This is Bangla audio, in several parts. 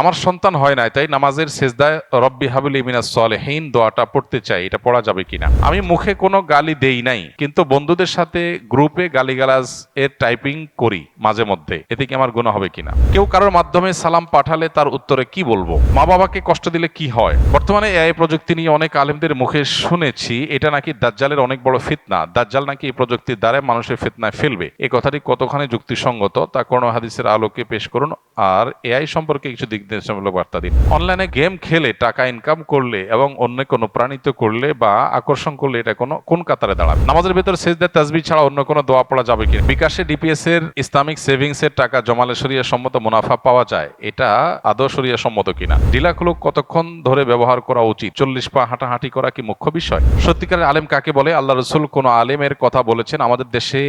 আমার সন্তান হয় নাই, তাই নামাজের সেজদায় রব্বি হাবুল ইমিনা সলেহীন দোয়াটা পড়তে চাই, এটা পড়া যাবে কিনা? আমি মুখে কোনো গালি দেই নাই, কিন্তু বন্ধুদের সাথে গ্রুপে গালিগালাজ এর টাইপিং করি মাঝে মধ্যে, এতে কি আমার গুণ হবে কিনা? কেউ কারোর মাধ্যমে সালাম পাঠালে তার উত্তরে কি বলব? মা বাবাকে কষ্ট দিলে কি হয়? বর্তমানে এআই প্রযুক্তি নিয়ে অনেক আলেমদের মুখে শুনেছি, এটা নাকি দাজ্জালের অনেক বড় ফিতনা। দাজ্জাল নাকি এই প্রযুক্তির দ্বারা মানুষের ফিতনায় ফেলবে। এই কথাটি কতখানি যুক্তিসঙ্গত তা কোনো হাদিসের আলোকে পেশ করুন, আর এআই সম্পর্কে কিছু দিক নির্দেশনামূলক বার্তা দিন। অনলাইনে গেম খেলে টাকা ইনকাম করলে এবং অন্য কোনো প্রাণিত করলে বা আকর্ষণ করলে এটা কোনো, কোন কাতারে দাঁড়াবে? নামাজের ভেতর সেজদা তাজবি ছাড়া অন্য কোনো দোয়া পড়া যাবে কি বিকাশে ডিপিএস এর ইসলামিক সেভিংস এর টাকা জমালে সরিয়া সম্মত মুনাফা পাওয়া যায়, এটা আদৌ সরিয়া সম্মত কিনা ডিলাকুলুক কতক্ষণ ধরে ব্যবহার করা উচিত? চল্লিশ পা হাঁটাহাঁটি করা কি মুখ্য বিষয়? সত্যিকারের আলেম কাকে বলে? আল্লাহ রসুল কোন আলেমের কথা বলেছেন, আমাদের দেশে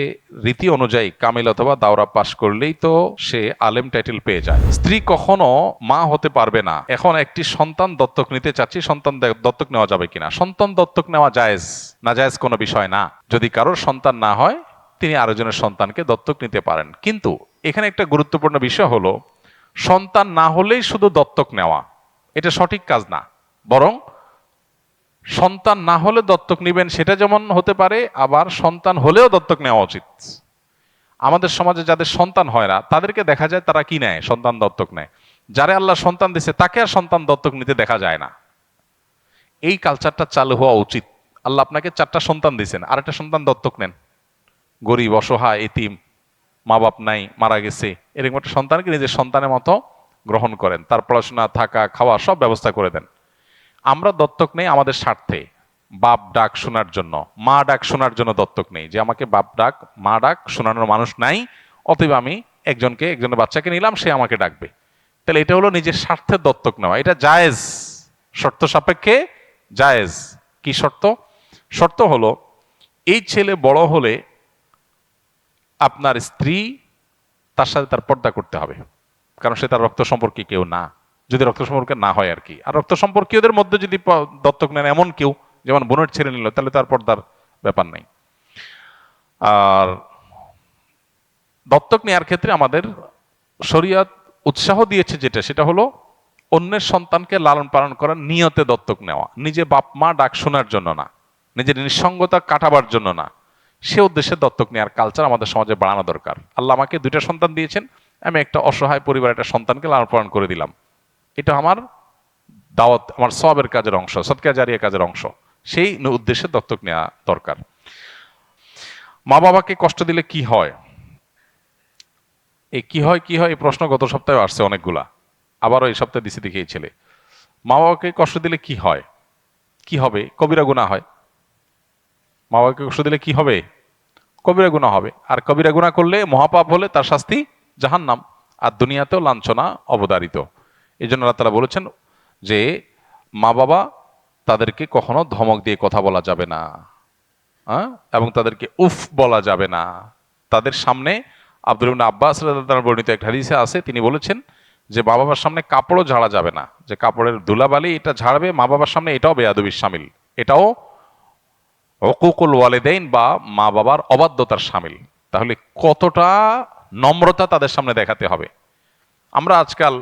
রীতি অনুযায়ী কামিল অথবা দাওরা পাশ করলেই তো সে আলেম টাইটেল পেয়ে যায়। স্ত্রী কখনো মা হতে পারবে না। এখন একটি সন্তান দত্তক নিতে চাচ্ছি, সন্তান দত্তক নেওয়া যাবে কিনা? সন্তান দত্তক নেওয়া জায়েজ, না জায়েজ কোনো বিষয় না। যদি কারোর সন্তান না হয়, তিনি আরেকজনের সন্তানকে দত্তক নিতে পারেন। কিন্তু এখানে একটা গুরুত্বপূর্ণ বিষয় হলো, সন্তান না হলেই শুধু দত্তক নেওয়া, এটা সঠিক কাজ না। বরং সন্তান না হলে দত্তক নেবেন সেটা যেমন হতে পারে, আবার সন্তান হলেও দত্তক নেওয়া উচিত। আমাদের সমাজে যাদের সন্তান হয় না, তাদেরকে দেখা যায় তারা কি নেয়? সন্তান দত্তক নেয়। যারে আল্লাহ সন্তান দিছে, তাকে আর সন্তান দত্তক নিতে দেখা যায় না। এই কালচারটা চালু হওয়া উচিত। আল্লাহ আপনাকে চারটা সন্তান দিয়েছেন আর একটা সন্তান দত্তক নেন। গরিব, অসহায়, এতিম মা বাপ নাই, মারা গেছে, এরকম একটা সন্তানকে নিজের সন্তানের মতো গ্রহণ করেন। তার পড়াশোনা, থাকা, খাওয়া সব ব্যবস্থা করে দেন। আমরা দত্তক নেই আমাদের স্বার্থে। বাপ ডাক শোনার জন্য, মা ডাক শোনার জন্য দত্তক নেই। যে আমাকে বাপ ডাক, মা ডাক শোনানোর মানুষ নাই, অতএব আমি একজনকে, একজনের বাচ্চাকে নিলাম, সে আমাকে ডাকবে। তাহলে এটা হলো নিজের স্বার্থের দত্তক নেওয়া। এটা জায়েজ। শর্ত সাপেক্ষে জায়েজ। কি শর্ত? শর্ত হলো, এই ছেলে বড় হলে আপনার স্ত্রী তার সাথে তার পর্দা করতে হবে। কারণ সে তার রক্ত সম্পর্কে কেউ না। যদি রক্ত সম্পর্কে না হয় আর কি। আর রক্ত সম্পর্কীয়দের মধ্যে যদি দত্তক নেন এমন কেউ, যেমন বোনের ছেড়ে নিল, তাহলে তার পর্দার ব্যাপার নেই। আর দত্তক নেওয়ার ক্ষেত্রে আমাদের শরীয়ত উৎসাহ দিয়েছে যেটা, সেটা হলো অন্যের সন্তানকে লালন পালন করার নিয়তে দত্তক নেওয়া। নিজে বাপ মা ডাক শোনার জন্য না, নিজের নিঃসঙ্গতা কাটাবার জন্য না। সে উদ্দেশ্যে দত্তক নেওয়ার কালচার আমাদের সমাজে বাড়ানো দরকার। আল্লাহ আমাকে দুইটা সন্তান দিয়েছেন, আমি একটা অসহায় পরিবার একটা সন্তানকে লালন পালন করে দিলাম। এটা আমার দাওয়াত, আমার সবের কাজের অংশ সৎকা জারিয়া কাজের অংশ। সেই উদ্দেশ্যে দত্তক নেওয়া দরকার। মা বাবাকে কষ্ট দিলে কি হয়? এই কি হয় কি হয়, এই প্রশ্ন গত সপ্তাহে আসছে অনেকগুলা। আবারও এই সপ্তাহে দিছি দেখি এই ছেলে। মা বাবাকে কষ্ট দিলে কি হয়? কি হবে? কবিরা গুণা হয়। মা বাবাকে কষ্ট দিলে কি হবে? কবিরা গুণা হবে। আর কবিরা গুণা করলে মহাপাপ হলে তার শাস্তি জাহান্নাম। আর দুনিয়াতেও লাঞ্ছনা অবদারিত। এই জন্য তালা বলেছেন যে, মা বাবা তাদেরকে কখনো ধমক দিয়ে কথা বলা যাবে না। হ্যাঁ? এবং তাদেরকে উফ বলা যাবে না। তাদের সামনে আব্দুল আব্বাস বর্ণিত একটা হাদিসে আছে, তিনি বলেছেন যে মা বাবার সামনে কাপড়ও ঝাড়া যাবে না, যে কাপড়ের ধুলাবালি এটা ঝাড়বে, মা বাবার সামনে এটাও বেয়াদবির সামিল, এটাও হকুকুল ওয়ালিদাইন বা মা বাবার অবাধ্যতার সামিল। তাহলে কতটা নম্রতা তাদের সামনে দেখাতে হবে। আমরা আজকাল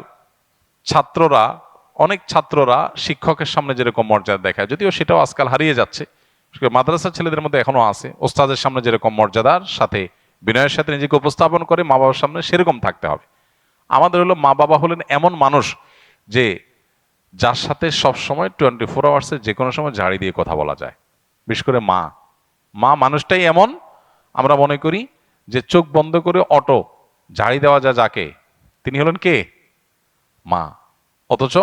ছাত্ররা, অনেক ছাত্ররা শিক্ষকের সামনে যেরকম মর্যাদা দেখায়, যদিও সেটাও আজকাল হারিয়ে যাচ্ছে, মাদ্রাসার ছেলেদের মধ্যে এখনও আছে, ওস্তাদের সামনে যেরকম মর্যাদার সাথে বিনয়ের সাথে নিজেকে উপস্থাপন করে মা বাবার সামনে সেরকম থাকতে হবে। আমাদের হলো মা বাবা হলেন এমন মানুষ যে যার সাথে সব সময় টোয়েন্টি ফোর আওয়ার্সে যে কোনো সময় ঝাড়ি দিয়ে কথা বলা যায়। বিশেষ করে মা। মা মানুষটাই এমন, আমরা মনে করি যে চোখ বন্ধ করে অটো ঝাড়ি দেওয়া যায় যাকে। তিনি হলেন কে? মা। অথচ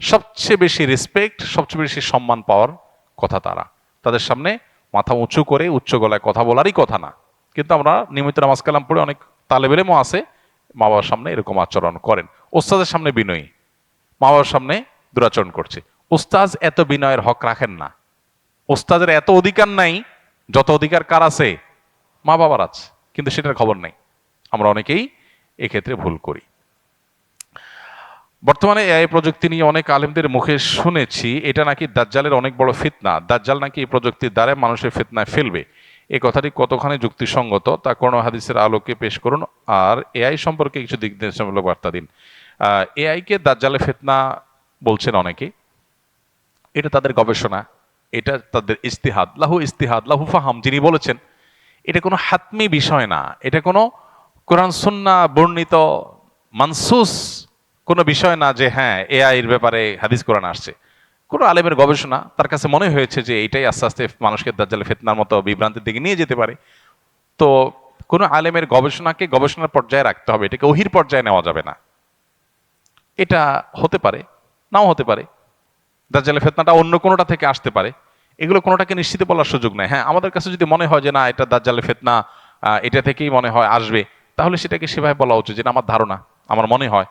সবচেয়ে বেশি রেসপেক্ট সবচেয়ে বেশি সম্মান পাওয়ার কথা তারা। তাদের সামনে মাথা উঁচু করে উচ্চ গলায় কথা বলারই কথা না। কিন্তু আমরা নিয়মিত নামাজ কালাম পড়ে অনেক তালেবেলেমও আছে। মা বাবার সামনে এরকম আচরণ করেন। ওস্তাদের সামনে বিনয়ী। মা বাবার সামনে দুরাচরণ করছে। ওস্তাজ এত বিনয়ের হক রাখেন না। ওস্তাদের এত অধিকার নাই, যত অধিকার কার আছে? মা বাবার আছে, কিন্তু সেটার খবর নেই। আমরা অনেকেই এক্ষেত্রে ভুল করি। বর্তমানে এআই প্রযুক্তি নিয়ে অনেক আলেমদের মুখে শুনেছি, এটা নাকি দাজ্জালের অনেক বড় ফিতনা। দাজ্জাল নাকি এই প্রযুক্তির দ্বারা মানুষের ফিতনায় ফেলবে। এই কথাটি কতখানি যুক্তিসঙ্গত তা কোনো হাদিসের আলোকে পেশ করুন আর এআই সম্পর্কে কিছু দিক নির্দেশনামূলক বার্তা দিন। এআইকে দাজ্জালে ফেতনা বলছেন অনেকে। এটা তাদের গবেষণা, এটা তাদের ইস্তিহাদ। লাহু ইস্তিহাদ, লাহু ফাহাম যিনি বলেছেন, এটা কোনো হাতমি বিষয় না, এটা কোনো কোরআন সুন্না বর্ণিত মানসুস কোনো বিষয় না যে হ্যাঁ এআইয়ের ব্যাপারে হাদিস কোরআন আসছে। কোনো আলেমের গবেষণা তার কাছে মনে হয়েছে যে এটাই আস্তে আস্তে মানুষকে দাজ্জালে ফেতনার মতো বিভ্রান্তির দিকে নিয়ে যেতে পারে। তো কোনো আলেমের গবেষণাকে গবেষণার পর্যায়ে রাখতে হবে, এটাকে ওহির পর্যায়ে নেওয়া যাবে না। এটা হতে পারে, নাও হতে পারে। দাজ্জালে ফেতনাটা অন্য কোনোটা থেকে আসতে পারে। এগুলো কোনোটাকে নিশ্চিত বলার সুযোগ নেই। হ্যাঁ আমাদের কাছে যদি মনে হয় যে না, এটা দাজ্জালে ফেতনা এটা থেকেই মনে হয় আসবে, তাহলে সেটাকে সেভাবে বলা উচিত যেটা আমার ধারণা, আমার মনে হয়।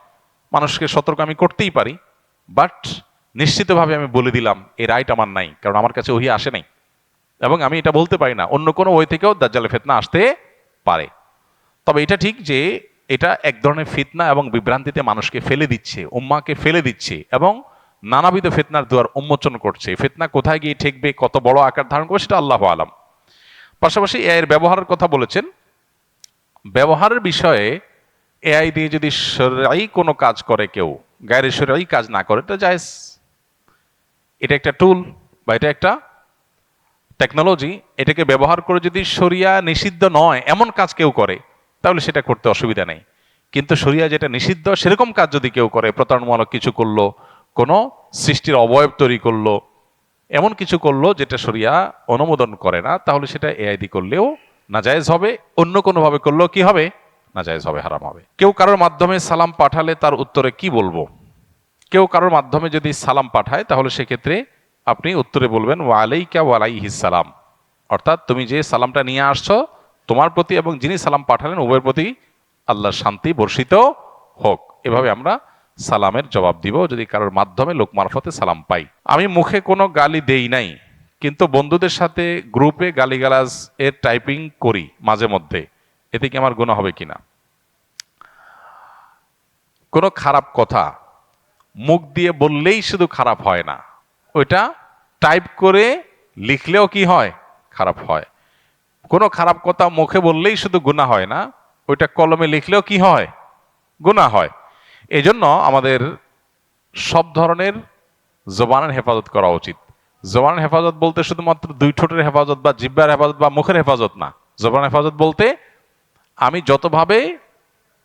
মানুষকে সতর্ক আমি করতেই পারি, বাট নিশ্চিতভাবে আমি বলে দিলাম এই রাইট আমার নাই, কারণ আমার কাছে ওহি আসে নাই। এবং আমি এটা বলতে পারি না, অন্য কোনো ওই থেকেও দাজ্জালে ফেতনা আসতে পারে। তবে এটা ঠিক যে এটা এক ধরনের ফিতনা এবং বিভ্রান্তিতে মানুষকে ফেলে দিচ্ছে, উম্মাকে ফেলে দিচ্ছে এবং নানাবিধ ফেতনার দুয়ার উন্মোচন করছে। ফেতনা কোথায় গিয়ে ঠেকবে, কত বড় আকার ধারণ করবে সেটা আল্লাহ আলাম। পাশাপাশি এর ব্যবহারের কথা বলেছেন, ব্যবহারের বিষয়ে এআই দিয়ে যদি সরাই কোনো কাজ করে কেউ, গায়ের সরাই কাজ না করে, এটা জায়েজ। এটা একটা টুল বা এটা একটা টেকনোলজি এটাকে ব্যবহার করে যদি শরিয়া নিষিদ্ধ নয়, এমন কাজ কেউ করে, তাহলে সেটা করতে অসুবিধা নেই। কিন্তু শরিয়া যেটা নিষিদ্ধ, সেরকম কাজ যদি কেউ করে, প্রতারণমূলক কিছু করল, কোনো সৃষ্টির অবয়ব তৈরি করল, এমন কিছু করল যেটা শরিয়া অনুমোদন করে না, তাহলে সেটা এআইডি করলেও নাজায়েজ হবে, অন্য কোনোভাবে করলেও কি হবে? নাজায়েজ হবে, হারাম হবে। কেউ কারোর মাধ্যমে সালাম পাঠালে তার উত্তরে কি বলব? কেউ কারোর মাধ্যমে যদি সালাম পাঠায়, তাহলে সেক্ষেত্রে আপনি উত্তরে বলবেন, ওয়ালাইকা ওয়ালাইহিস সালাম। অর্থাৎ তুমি যে সালামটা নিয়ে আসছো, তোমার প্রতি এবং যিনি সালাম পাঠালেন, উভয়ের প্রতি আল্লাহর শান্তি বর্ষিত হোক। এভাবে আমরা সালামের জবাব দিব, যদি কারোর মাধ্যমে লোক মারফতে সালাম পাই আমি মুখে কোনো গালি দেই নাই, কিন্তু বন্ধুদের সাথে গ্রুপে গালিগালাজ এর টাইপিং করি মাঝে মধ্যে। এতে কি আমার গুণ হবে কিনা? কোনো খারাপ কথা মুখ দিয়ে বললেই শুধু খারাপ হয় না। ওইটা টাইপ করে লিখলেও কি হয়? খারাপ হয়। কোনো খারাপ কথা মুখে বললেই শুধু গুণা হয় না, ওইটা কলমে লিখলেও কি হয়? গুণা হয়। এজন্য আমাদের সব ধরনের জবানের হেফাজত করা উচিত। জবানের হেফাজত বলতে শুধুমাত্র দুই ঠোঁটের হেফাজত বা জিব্বার হেফাজত বা মুখের হেফাজত না। জবান হেফাজত বলতে আমি যতভাবে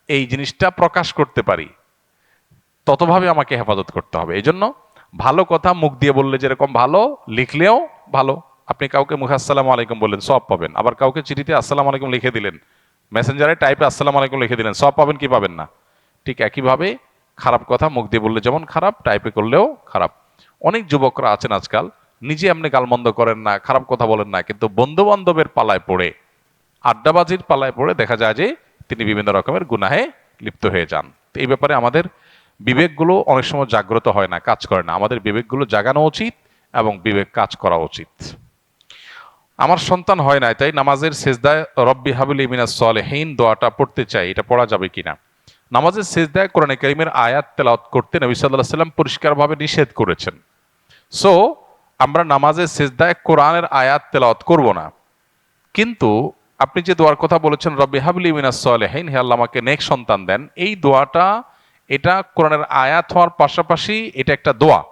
এই জিনিসটা প্রকাশ করতে পারি ততভাবে আমাকে হেফাজত করতে হবে। এই জন্য ভালো কথা মুখ দিয়ে বললে যেরকম ভালো, লিখলেও ভালো। আপনি কাউকে মুখে আসসালামু আলাইকুম বললেন সব পাবেন। আবার কাউকে চিঠিতে আসসালামু আলাইকুম লিখে দিলেন। মেসেঞ্জারে টাইপে আসসালামু আলাইকুম লিখে দিলেন সব পাবেন কি পাবেন না। ঠিক একইভাবে খারাপ কথা মুখ দিয়ে বললে যেমন খারাপ, টাইপে করলেও খারাপ। অনেক যুবকরা আছেন আজকাল, নিজে আপনি গালমন্দ করেন না, খারাপ কথা বলেন না, কিন্তু বন্ধু বান্ধবের পালায় পড়ে, আড্ডাবাজির পালায় পড়ে দেখা যায় যে তিনি বিভিন্ন রকমের গুনাহে লিপ্ত হয়ে যান। তো এই ব্যাপারে আমাদের বিবেকগুলো অনেক সময় জাগ্রত হয় না, কাজ করে না। আমাদের বিবেকগুলো জাগানো উচিত এবং বিবেক কাজ করা উচিত। আমার সন্তান হয় নাই, তাই নামাজের সেজদায় রব্বি হাবুল ইমিনা সলেহীন দোয়াটা পড়তে চাই, এটা পড়া যাবে কিনা? নামাজের সেজদায় কোরআনে করিমের আয়াত তেলাওয়াত করতে নবী সাল্লাহ সাল্লাম পরিষ্কারভাবে নিষেধ করেছেন। সো আমরা নামাজের সেজদায় কোরআনের আয়াত তেলাওয়াত করব না। কিন্তু আপনি যে দোয়ার কথা বলেছেন, রব্বি হাবলি মিনাস সলেহীন, হে আল্লাহ আমাকে নেক সন্তান দেন, এই দোয়াটা এটা কোরআনের আয়াত হওয়ার পাশাপাশি এটা একটা দোয়া।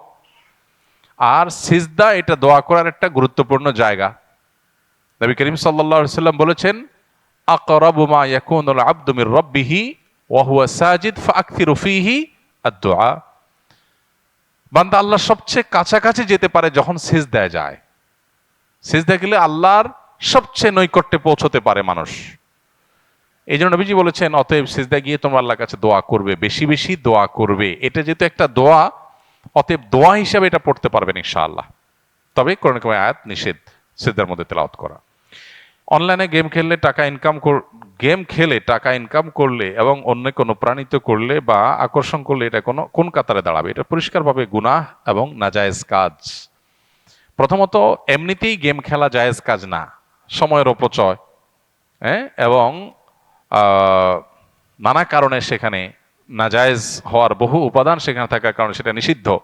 আর সিজদা এটা দোয়া করার একটা গুরুত্বপূর্ণ জায়গা। নবী করিম সাল্লাল্লাহু সাল্লাম বলেছেন, আকরাবু মা ইয়াকুনুল আবদু মির রাব্বিহি সাজিদ ফাআকথিরু ফীহি আদ-দুআ। বান্দা আল্লাহ সবচেয়ে কাছাকাছি যেতে পারে যখন সিজদায় যায়। সিজদা গেলে আল্লাহর সবচেয়ে নৈকট্যে পৌঁছতে পারে মানুষ। এই জন্য নবীজি বলেছেন, অতএব সিজদা গিয়ে তোমরা আল্লাহর কাছে দোয়া করবে, বেশি বেশি দোয়া করবে। এটা যেহেতু একটা দোয়া, অতএব দোয়া হিসাবে এটা পড়তে পারবেন ইনশাআল্লাহ। তবে কোরআন কারিমের আয়াত নিষেধ, সিজদার মধ্যে তেলাওয়াত করা। অনলাইনে গেম খেললে টাকা ইনকাম গেম খেলে টাকা ইনকাম করলে এবং অন্য কোনো প্রাণিত করলে বা আকর্ষণ করলে এটা কোনো, কোন কাতারে দাঁড়াবে? এটা পরিষ্কারভাবে গুনাহ এবং নাজায়েজ কাজ। প্রথমত, এমনিতেই গেম খেলা জায়েজ কাজ না। সময়ের অপচয় হ্যাঁ? এবং নানা কারণে সেখানে নাজায়েজ হওয়ার বহু উপাদান সেখানে থাকার কারণে সেটা নিষিদ্ধ।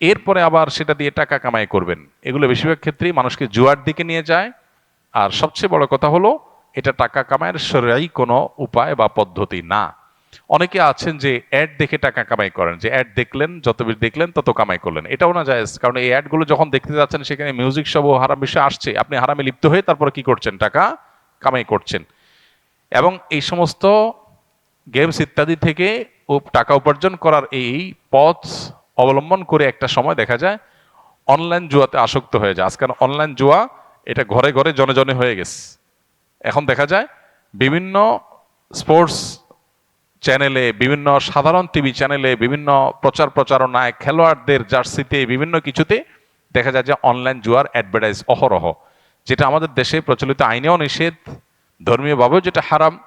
এরপরে আবার সেটা দিয়ে টাকা কামাই করবেন। এগুলো বেশিরভাগ ক্ষেত্রেই মানুষকে জুয়ার দিকে নিয়ে যায়। আর সবচেয়ে বড় কথা হলো, এটা টাকা কামাইয়ের সরাই কোনো উপায় বা পদ্ধতি না। অনেকে আছেন যে অ্যাড দেখে টাকা কামাই করেন, যে অ্যাড দেখলেন, যত বেশি দেখলেন, তত কামাই করলেন। এটাও না যায় কারণ এই অ্যাডগুলো যখন দেখতে যাচ্ছেন, সেখানে মিউজিক সব হারাম বিষয় আসছে। আপনি হারামে লিপ্ত হয়ে তারপরে কি করছেন? টাকা কামাই করছেন। এবং এই সমস্ত গেমস ইত্যাদি থেকে টাকা উপার্জন করার এই পথ অবলম্বন করে একটা সময় দেখা যায় অনলাইন জুয়াতে আসক্ত হয়ে যায়। আজকাল অনলাইন জুয়া এটা ঘরে ঘরে জনে জনে হয়ে গেছে। এখন দেখা যায় বিভিন্ন স্পোর্টস চ্যানেলে বিভিন্ন সাধারণ টিভি চ্যানেলে বিভিন্ন প্রচার প্রচারণায় খেলোয়াড়দের জার্সিতে, বিভিন্ন কিছুতে দেখা যায় যে অনলাইন জুয়ার অ্যাডভার্টাইজ অহরহ, যেটা আমাদের দেশে প্রচলিত আইনেও নিষেধ ধর্মীয়ভাবেও যেটা হারাম,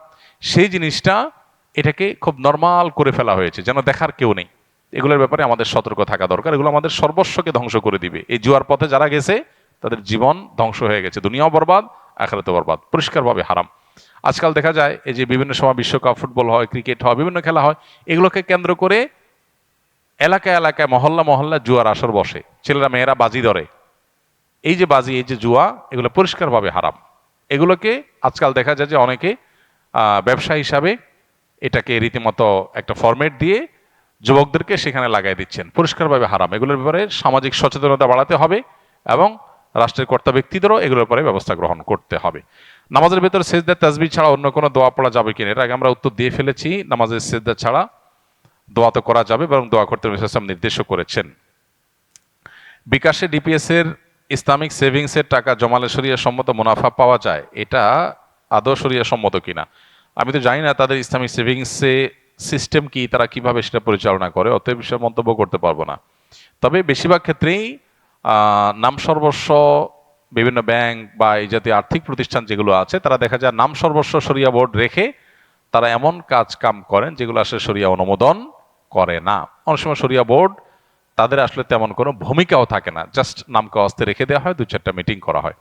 সেই জিনিসটা এটাকে খুব নর্মাল করে ফেলা হয়েছে, যেন দেখার কেউ নেই। এগুলোর ব্যাপারে আমাদের সতর্ক থাকা দরকার, এগুলো আমাদের সর্বস্বকে ধ্বংস করে দিবে। এই জুয়ার পথে যারা গেছে, তাদের জীবন ধ্বংস হয়ে গেছে, দুনিয়াও বরবাদ আখেরাতে বরবাদ, পরিষ্কারভাবে হারাম। আজকাল দেখা যায়, এই যে বিভিন্ন সময় বিশ্বকাপ ফুটবল হয়, ক্রিকেট হয়, বিভিন্ন খেলা হয়, এগুলোকে কেন্দ্র করে এলাকায় এলাকায়, মহল্লা মহল্লা জুয়ার আসর বসে। ছেলেরা, মেয়েরা বাজি ধরে। এই যে বাজি, এই যে জুয়া, এগুলো পরিষ্কারভাবে হারাম। এগুলোকে আজকাল দেখা যায় যে অনেকে ব্যবসা হিসাবে এটাকে রীতিমতো একটা ফরম্যাট দিয়ে যুবকদেরকে সেখানে লাগাই দিচ্ছেন। পরিষ্কারভাবে হারাম। এগুলোর ব্যাপারে সামাজিক সচেতনতা বাড়াতে হবে এবং রাষ্ট্রের কর্তা ব্যক্তিদেরও এগুলোর ব্যাপারে ব্যবস্থা গ্রহণ করতে হবে। নামাজের ভেতর সেজদা তাজবি ছাড়া অন্য কোনো দোয়া পড়া যাবে কিনা? এর আগে আমরা উত্তর দিয়ে ফেলেছি, নামাজের সেজদা ছাড়া দোয়া তো করা যাবে এবং দোয়া করতে ইসলাম নির্দেশও করেছেন। বিকাশে ডিপিএস এর ইসলামিক সেভিংসের টাকা জমালে সরিয়া সম্মত মুনাফা পাওয়া যায়, এটা আদৌ সরিয়া সম্মত কিনা? আমি তো জানি না তাদের ইসলামিক সেভিংসে সিস্টেম কি, তারা কীভাবে সেটা পরিচালনা করে, অতএব বিষয়ে মন্তব্য করতে পারব না। তবে বেশিরভাগ ক্ষেত্রেই নাম সর্বস্ব বিভিন্ন ব্যাংক বা এই জাতীয় আর্থিক প্রতিষ্ঠান যেগুলো আছে, তারা দেখা যায় নাম সর্বস্ব সরিয়া বোর্ড রেখে তারা এমন কাজ কাম করেন যেগুলো আসলে সরিয়া অনুমোদন করে না। অনেক সময় সরিয়া বোর্ড তাদের আসলে তেমন কোনো ভূমিকাও থাকে না। জাস্ট নামকে অস্তে রেখে দেওয়া হয় দু চারটা মিটিং করা হয়।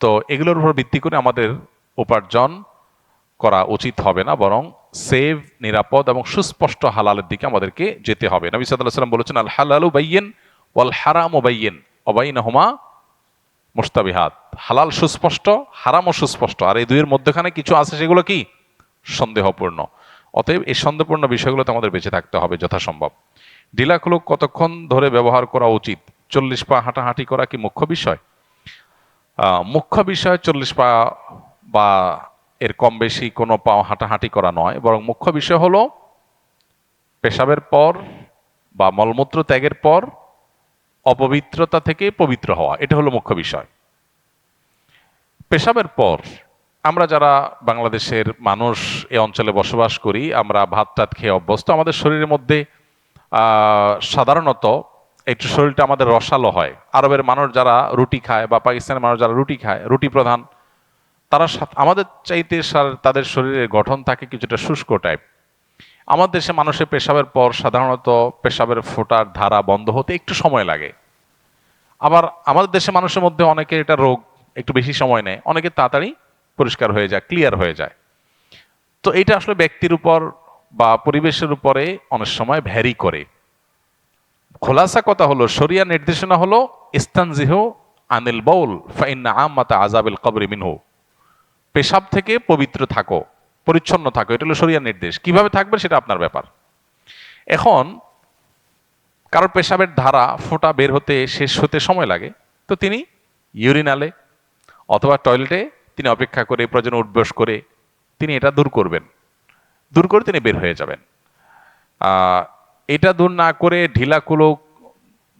তো এগুলোর উপর ভিত্তি করে আমাদের উপার্জন করা উচিত হবে না, বরং সেভ নিরাপদ এবং সুস্পষ্ট হালালের দিকে আমাদেরকে যেতে হবে। নবী সাল্লাহ সাল্লাম বলেছেন আল হালালু বাইয়েন ওয়াল হারাম ও বাইয়েন অবাইন হুমা মুস্তাবিহাত হালাল সুস্পষ্ট, হারামও সুস্পষ্ট। আর এই দুইয়ের মধ্যখানে কিছু আছে সেগুলো কি? সন্দেহপূর্ণ। অতএব এই সন্দেহপূর্ণ বিষয়গুলোতে আমাদের বেঁচে থাকতে হবে যথাসম্ভব। ডিলাকুলুক কতক্ষণ ধরে ব্যবহার করা উচিত? চল্লিশ পা হাঁটাহাঁটি করা কি মুখ্য বিষয়? মুখ্য বিষয় চল্লিশ পা বা এর কম বেশি কোনো পা হাঁটাহাঁটি করা নয়, বরং মুখ্য বিষয় হলো পেশাবের পর বা মলমূত্র ত্যাগের পর অপবিত্রতা থেকে পবিত্র হওয়া, এটা হলো মুখ্য বিষয়। পেশাবের পর আমরা যারা বাংলাদেশের মানুষ এ অঞ্চলে বসবাস করি, আমরা ভাত টাত খেয়ে অভ্যস্ত, আমাদের শরীরের মধ্যে সাধারণত একটু শরীরটা আমাদের রসালো হয়। আরবের মানুষ যারা রুটি খায় বা পাকিস্তানের মানুষ যারা রুটি খায়, রুটি প্রধান, তারা আমাদের চাইতে তাদের শরীরের গঠন থাকে কিছুটা শুষ্ক টাইপ আমার দেশে মানুষের পেশাবের পর সাধারণত পেশাবের ফোটার ধারা বন্ধ হতে একটু সময় লাগে। আবার আমাদের দেশে মানুষের মধ্যে অনেকে এটা রোগ একটু বেশি সময় নেয়, অনেকে তাড়াতাড়ি পরিষ্কার হয়ে যায় ক্লিয়ার হয়ে যায়। তো এটা আসলে ব্যক্তির উপর বা পরিবেশের উপরে অনেক সময় ভ্যারি করে। খোলাসা কথা হলো, শরিয়া নির্দেশনা হলো, ইস্তানজিহ আনিল বাউল, ফাইন্না আম্মাতা আজাবিল কবরি মিনহু। পেশাব থেকে পবিত্র থাকো, পরিচ্ছন্ন থাকো, এটা হলো শরিয়ার নির্দেশ। কীভাবে থাকবে সেটা আপনার ব্যাপার। এখন কারোর পেশাবের ধারা, ফোঁটা বের হতে, শেষ হতে সময় লাগে, তো তিনি ইউরিনালে অথবা টয়লেটে তিনি অপেক্ষা করে, প্রয়োজন উঠবস করে তিনি এটা দূর করবেন। দূর করে তিনি বের হয়ে যাবেন। এটা দূর না করে ঢিলাকুলো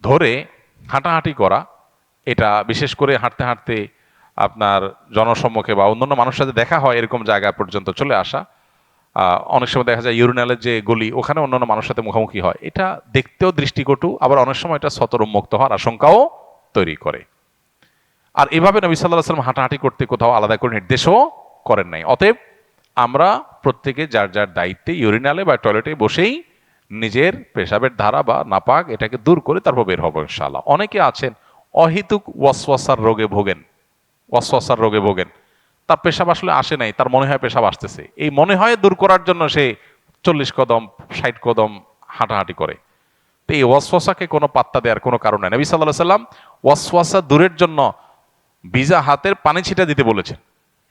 ধরে হাঁটাহাঁটি করা, এটা বিশেষ করে হাঁটতে হাঁটতে আপনার জনসম্মুখে বা অন্যান্য মানুষের সাথে দেখা হয় এরকম জায়গা পর্যন্ত চলে আসা। অনেক সময় দেখা যায় ইউরিনালের যে গলি, ওখানে অন্যান্য মানুষের সাথে মুখোমুখি হয়। এটা দেখতেও দৃষ্টিকটু, আবার অনেক সময় এটা সতর মুক্ত হওয়ার আশঙ্কাও তৈরি করে। আর এভাবে নবী সাল্লাহ সাল্লাম হাঁটাহাঁটি করতে কোথাও আলাদা করে নির্দেশও করেন নাই। অতএব আমরা প্রত্যেকে যার যার দায়িত্বে ইউরিনালে বা টয়লেটে বসেই নিজের পেশাবের ধারা বা নাপাক এটাকে দূর করে তারপর বের হব ইনশাআল্লাহ। অনেকে আছেন, অহিতুক ওয়াসওয়াসার রোগে ভোগেন, ওয়াসওয়াসার রোগে ভোগেন। তার পেশাব আসলে আসে নাই, তার মনে হয় পেশাব আসতেছে। এই মনে হয় দূর করার জন্য সে চল্লিশ কদম, ষাট কদম হাঁটাহাঁটি করে। তো এই ওয়াসওয়াসাকে কোনো পাত্তা দেওয়ার কোনো কারণ নেই। নবী সাল্লাহ সাল্লাম ওয়াসওয়াসা দূরের জন্য ভিজা হাতের পানি ছিটা দিতে বলেছেন।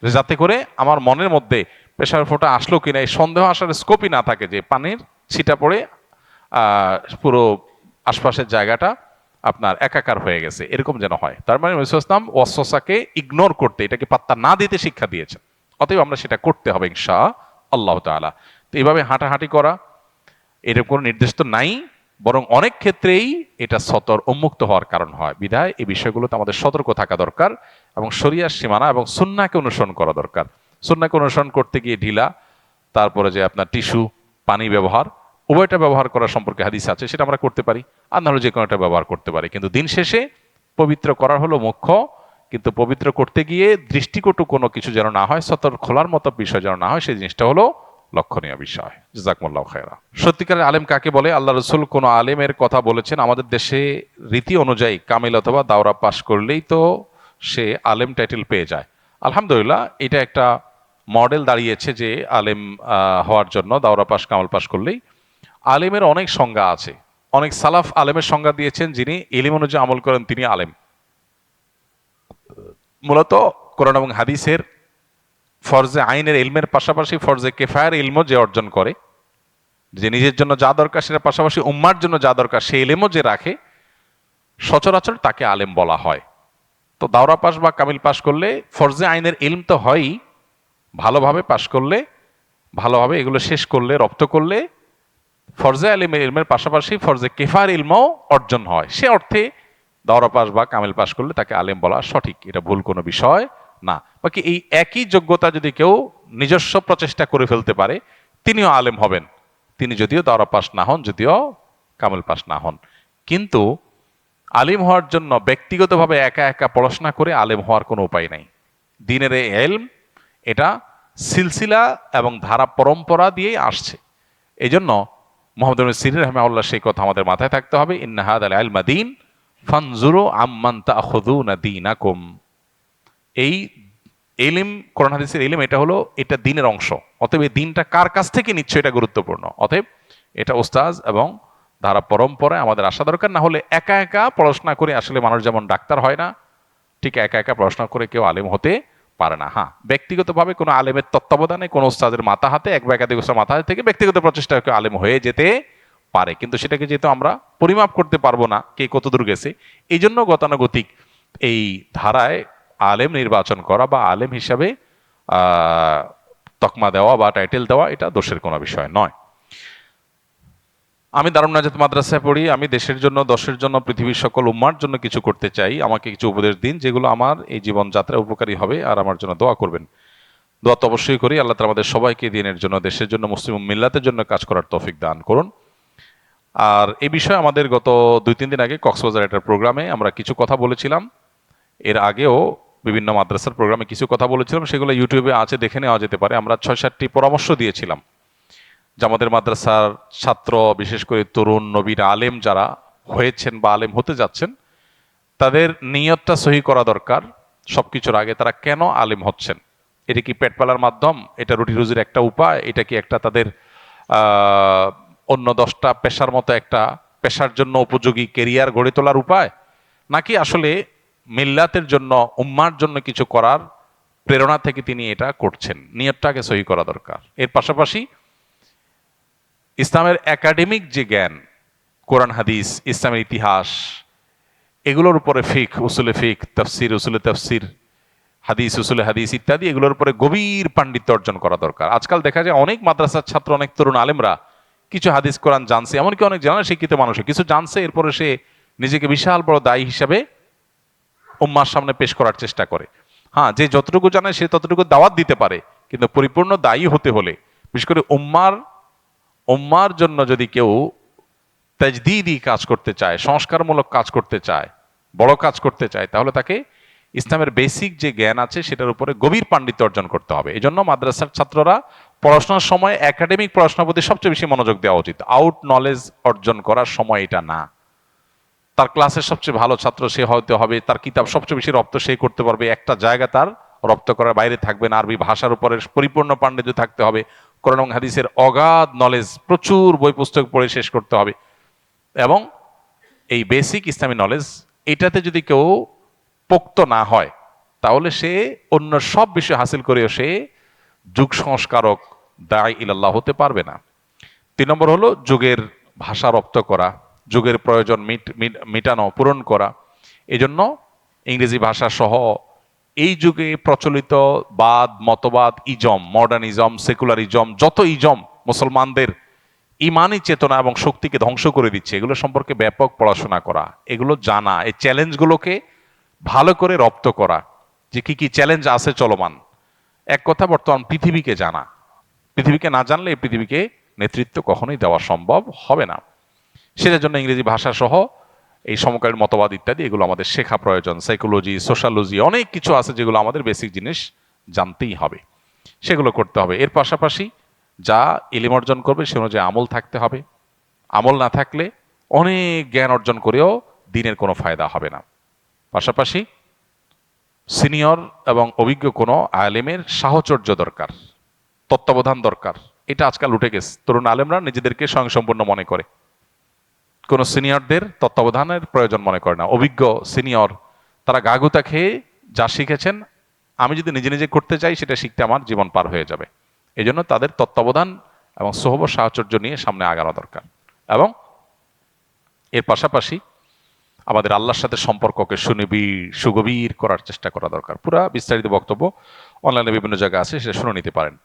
যাতে করে আমার মনের মধ্যে পেশাবের ফোটা আসলো কিনা, এই সন্দেহ আসার স্কোপই না থাকে যে পানির ছিটা পড়ে পুরো আশপাশের জায়গাটা আপনার একাকার হয়ে গেছে, এরকম যেন হয়। তার মানে ইসলাম ওয়াসওয়াসাকে ইগনোর করতে, এটাকে পাত্তা না দিতে শিক্ষা দিয়েছেন। অতএব আমরা সেটা করতে হবে ইনশা আল্লাহ তাআলা। তো এইভাবে হাঁটাহাঁটি করা, এরকম কোনো নির্দেশ তো নাই, বরং অনেক ক্ষেত্রেই এটা সতর উন্মুক্ত হওয়ার কারণ হয়। বিধায় এই বিষয়গুলোতে আমাদের সতর্ক থাকা দরকার এবং শরিয়ার সীমানা এবং সুন্নাকে অনুসরণ করা দরকার। সুন্নাকে অনুসরণ করতে গিয়ে ঢিলা, তারপরে যে আপনার টিস্যু, পানি ব্যবহার, উভয়টা ব্যবহার করা সম্পর্কে হাদিস আছে, সেটা আমরা করতে পারি। আর নাহলে যে কোনো একটা ব্যবহার করতে পারি। কিন্তু দিন শেষে পবিত্র করা হলো মুখ্য, কিন্তু পবিত্র করতে গিয়ে দৃষ্টিকটু কোনো কিছু যেন না হয়, সতর খোলার মতো বিষয় যেন না হয়, সেই জিনিসটা হলো লক্ষণীয় বিষয়। জাকমুল্লাহ খায়রা। সত্যিকারের আলেম কাকে বলে? আল্লাহ রসুল কোন আলেমের কথা বলেছেন, আমাদের দেশে রীতি অনুযায়ী কামিল অথবা দাওরা পাশ করলেই তো সে আলেম টাইটেল পেয়ে যায়। আলহামদুলিল্লাহ, এটা একটা মডেল দাঁড়িয়েছে যে আলেম হওয়ার জন্য, দাওরা পাশ কামাল পাশ করলেই। আলেমের অনেক সংজ্ঞা আছে। অনেক সালাফ আলেমের সংজ্ঞা দিয়েছেন যিনি এলিম অনুযায়ী আমল করেন, তিনি আলেম। মূলত কোরআন এবং হাদিসের ফরজে আইনের ইলমের পাশাপাশি ফরজে কেফায়ের ইলমও যে অর্জন করে, যে নিজের জন্য যা দরকার সেটার পাশাপাশি উম্মার জন্য যা দরকার সেই ইলেমও যে রাখে, সচরাচর তাকে আলেম বলা হয়। তো দাওরা পাস বা কামিল পাস করলে ফরজে আইনের ইলম তো হয়ই ভালোভাবে পাশ করলে, ভালোভাবে এগুলো শেষ করলে, রপ্ত করলে, ফরজে আলিমের ইলমের পাশাপাশি ফরজে কেফার ইলমও অর্জন হয়। সে অর্থে দাওরা পাস বা কামিল পাস করলে তাকে আলেম বলা সঠিক, এটা ভুল কোনো বিষয় না। বাকি এই একই যোগ্যতা যদি কেউ নিজস্ব প্রচেষ্টা করে ফেলতে পারে, তিনিও আলেম হবেন। তিনি যদিও দাওরা পাস না হন, যদিও কামিল পাস না হন। কিন্তু আলিম হওয়ার জন্য ব্যক্তিগতভাবে একা একা পড়াশোনা করে আলেম হওয়ার কোনো উপায় নাই। দিনের এলম এটা সিলসিলা এবং ধারা পরম্পরা দিয়েই আসছে। এই জন্য মোহাম্মদ সিরিন রহমাউল্লাহ সেই কথা আমাদের মাথায় থাকতে হবে। ইন্নাহাদ আল আলমা দিন, ফানজুরু আম্মান তাখুদুনা দীনাকুম। এই এলিম, কোরআন হাদিসের এলিম এটা হলো, এটা দিনের অংশ। অতএব এই দিনটা কার কাছ থেকে নিচ্ছ এটা গুরুত্বপূর্ণ। অতএব এটা ওস্তাজ এবং ধারা পরম্পরায় আমাদের আসা দরকার, না হলে একা একা পড়াশোনা করে আসলে মানুষ যেমন ডাক্তার হয় না, ঠিক একা একা পড়াশোনা করে কেউ আলেম হতে পারে না। হ্যাঁ ব্যক্তিগতভাবে কোনো আলেমের তত্ত্বাবধানে কোনো ওস্তাদের মাথা হাতে, এক বা একাধিক ওস্তাদের মাথা থেকে ব্যক্তিগত প্রচেষ্টায় কেউ আলেম হয়ে যেতে পারে। কিন্তু সেটাকে যেহেতু আমরা পরিমাপ করতে পারব না, কে কত দূর গেছে, এই জন্য গতানুগতিক এই ধারায় আলেম নির্বাচন করা বা আলেম হিসাবে তকমা দেওয়া বা টাইটেল দেওয়া এটা দোষের কোনো বিষয় নয়। আমি দারুণ নাজাত মাদ্রাসায় পড়ি, আমি দেশের জন্য, দশের জন্য, পৃথিবীর সকল উম্মার জন্য কিছু করতে চাই। আমাকে কিছু উপদেশ দিন যেগুলো আমার এই জীবনযাত্রায় উপকারী হবে আর আমার জন্য দোয়া করবেন। দোয়া তো অবশ্যই করি, আল্লাহ আমাদের সবাইকে দিনের জন্য, দেশের জন্য, মুসলিম মিল্লাতের জন্য কাজ করার তৌফিক দান করুন। আর এই বিষয়ে আমাদের গত দুই তিন দিন আগে কক্সবাজার একটা প্রোগ্রামে আমরা কিছু কথা বলেছিলাম। এর আগেও বিভিন্ন মাদ্রাসার প্রোগ্রামে কিছু কথা বলেছিলাম, সেগুলো ইউটিউবে আছে, দেখে নেওয়া যেতে পারে। আমরা ছয় সাতটি পরামর্শ দিয়েছিলাম। যে মাদ্রাসার ছাত্র, বিশেষ করে তরুণ নবীর আলেম যারা হয়েছেন বা আলেম হতে যাচ্ছেন, তাদের নিয়তটা সহি করা দরকার। সব কিছুর আগে তারা কেন আলেম হচ্ছেন? এটা কি পেটপালার মাধ্যম? এটা রুটি রুজির একটা উপায়? এটা কি একটা তাদের অন্য দশটা পেশার মতো একটা পেশার জন্য উপযোগী কেরিয়ার গড়ে তোলার উপায়? নাকি আসলে মিল্লাতের জন্য, উম্মার জন্য কিছু করার প্রেরণা থেকে তিনি এটা করছেন? নিয়তটাকে সহি করা দরকার। এর পাশাপাশি ইসলামের একাডেমিক যে জ্ঞান, কোরআন, হাদিস, ইসলামের ইতিহাস, এগুলোর উপরে ফিক, উসুলে ফিক, তফসির, উসুলে তফসির, হাদিস, উসুলে হাদিস ইত্যাদি, এগুলোর উপরে গভীর পাণ্ডিত্য অর্জন করা দরকার। আজকাল দেখা যায় অনেক মাদ্রাসার ছাত্র, অনেক তরুণ আলেমরা কিছু হাদিস, কোরআন জানছে, এমনকি অনেক জানা শিক্ষিত মানুষ কিছু জানছে, এরপরে সে নিজেকে বিশাল বড় দায়ী হিসাবে উম্মার সামনে পেশ করার চেষ্টা করে। হ্যাঁ যে যতটুকু জানে সে ততটুকু দাওয়াত দিতে পারে, কিন্তু পরিপূর্ণ দায়ী হতে হলে, বিশেষ করে উম্মার উম্মার জন্য যদি কেউ তাজদিদি কাজ করতে চায়, সংস্কারমূলক কাজ করতে চায়, বড় কাজ করতে চায়, তাহলে তাকে ইসলামের বেসিক যে জ্ঞান আছে সেটার উপরে গভীর পাণ্ডিত্য অর্জন করতে হবে। এই জন্য মাদ্রাসার ছাত্ররা পড়াশোনার সময় একাডেমিক পড়াশোনার প্রতি সবচেয়ে বেশি মনোযোগ দেওয়া উচিত। আউট নলেজ অর্জন করার সময় এটা না। তার ক্লাসের সবচেয়ে ভালো ছাত্র সে হতে হবে, তার কিতাব সবচেয়ে বেশি রপ্ত সে করতে পারবে। একটা জায়গা তার রপ্ত করার বাইরে থাকবে না। আরবি ভাষার উপরে পরিপূর্ণ পাণ্ডিত্য থাকতে হবে। কোরআন এবং হাদিসের অগাধ নলেজ প্রচুর বই পুস্তক পড়ে শেষ করতে হবে। এবং এই বেসিক ইসলামী নলেজ এটাতে যদি কেউ পোক্ত না হয়, তাহলে সে অন্য সব বিষয় হাসিল করেও সে যুগ সংস্কারক দায় ইলাল্লাহ হতে পারবে না। তিন নম্বর হলো যুগের ভাষা রপ্ত করা, যুগের প্রয়োজন মিট- মিট- মেটানো, পূরণ করা। এজন্য ইংরেজি ভাষা সহ এই যুগে প্রচলিত বাদ, মতবাদ, ইজম, মডার্নিজম, সেকুলারিজম, যত ইজম মুসলমানদের ইমানি চেতনা এবং শক্তিকে ধ্বংস করে দিচ্ছে, এগুলো সম্পর্কে ব্যাপক পড়াশোনা করা, এগুলো জানা, এই চ্যালেঞ্জগুলোকে ভালো করে রপ্ত করা, যে কি কি চ্যালেঞ্জ আছে চলমান। এক কথা বর্তমান পৃথিবীকে জানা, পৃথিবীকে না জানলে এই পৃথিবীকে নেতৃত্ব কখনোই দেওয়া সম্ভব হবে না। সেটার জন্য ইংরেজি ভাষা সহ এই সমকালীন মতবাদ ইত্যাদি, এগুলো আমাদের শেখা প্রয়োজন। সাইকোলজি সোশ্যালজি অনেক কিছু আছে যেগুলো আমাদের বেসিক জিনিস জানতেই হবে। সেগুলো করতে হবে। এর পাশাপাশি যা ইলিম অর্জন করবে, সে অনুযায়ী আমল থাকতে হবে। আমল না থাকলে অনেক জ্ঞান অর্জন করেও দিনের কোনো ফায়দা হবে না। পাশাপাশি সিনিয়র এবং অভিজ্ঞ কোনো আলেমের সাহচর্য দরকার, তত্ত্বাবধান দরকার। এটা আজকাল উঠে গেছে। তরুণ আলেমরা নিজেদেরকে স্বয়ংসম্পূর্ণ মনে করে। কোনো সিনিয়রদের তত্ত্বাবধানের প্রয়োজন মনে করে না। অভিজ্ঞ সিনিয়র, তারা গাগুতা খেয়ে যা শিখেছেন, আমি যদি নিজে নিজে করতে চাই, সেটা শিখতে আমার জীবন পার হয়ে যাবে। এই জন্য তাদের তত্ত্বাবধান এবং সহব সাহচর্য নিয়ে সামনে আগানো দরকার। এবং এর পাশাপাশি আমাদের আল্লাহর সাথে সম্পর্ককে সুনিবিড়, সুগভীর করার চেষ্টা করা দরকার। পুরা বিস্তারিত বক্তব্য অনলাইনে বিভিন্ন জায়গায় আছে, সেটা শুনে নিতে পারেন।